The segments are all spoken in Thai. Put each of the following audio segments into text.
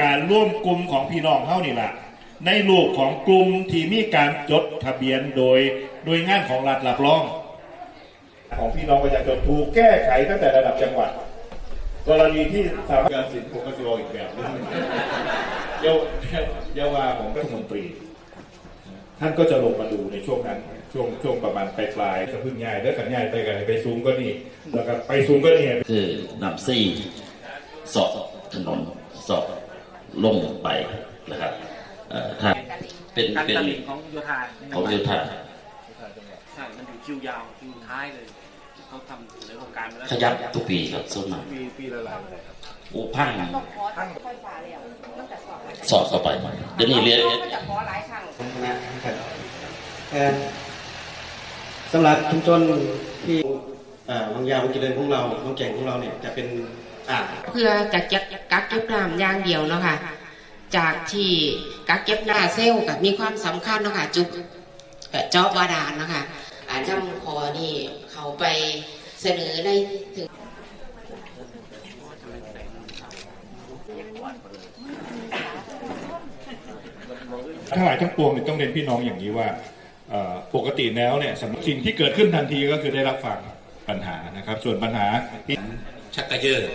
การร่วมกลุ่มของพี่น้องเท่านี่แหละในรูปของกลุ่มที่มีการจดทะเบียนโดยโดยงานของรัฐรับรอง ของพี่น้องประชาชนถูกแก้ไขตั้งแต่ระดับจังหวัด กรณีที่สถาบันการศิลป์ผมก็จะบอกอีกแบบนึงเยาเยาวาของรัฐมนตรี ท่านก็จะลงมาดูในช่วงนั้น ช่วงช่วงประมาณปลายปลายๆจะพึ่งง่ายแล้วกันง่ายไปกันไปซูมก็นี่แล้วก็ไปซูมก็นี่คือนำซี่สอบถนนสอบ ลงไปนะครับเอ่อถ้าเป็นการเป็นตลิ่งของโยธาของโยธาใช่มันอยู่คิวยาวคิวท้ายเลยเขาทำในโครงการมาแล้วขยับทุกปีครับส่วนมากปีปีละหลายโอ้พังต้องขอทางไฟฟ้าแล้วมันจะสอบสอบเข้าไปเดี๋ยวนี้เรียนมันจะขอหลายครั้งนะครับเอ่อสำหรับชุมชนที่อ่าวังยาววังเจริญของเราวังแก่งของเราเนี่ยจะเป็นอ่าง เพื่อกักเก็บกักเก็บน้ำอย่างเดียวเนาะค่ะ จากที่กักเก็บหน้าเซลล์กับมีความสำคัญเนาะค่ะ จุกเอ่อเจอบาดาลเนาะค่ะอาจำพอนี่เขาไปเสนอในถึงทั้งหลายทั้งปวงเนี่ยต้องเรียนพี่น้องอย่างนี้ว่าเอ่อปกติแล้วเนี่ยสำหรับสิ่งที่เกิดขึ้นทันทีก็คือได้รับฟังปัญหานะครับ ส่วนปัญหาที่ชักกะเยอร์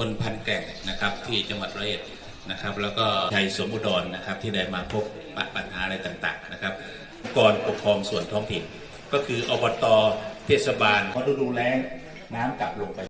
คนพันแก่งนะครับที่จังหวัดร้อยเอ็ดนะครับ แล้วก็ชัยสมอุดรนะครับที่ได้มาพบปะปัญหาอะไรต่างๆนะครับก่อนปกครองส่วนท้องถิ่น ก็คืออบตเทศบาลพอฤดูแลงน้ำกลับลงไป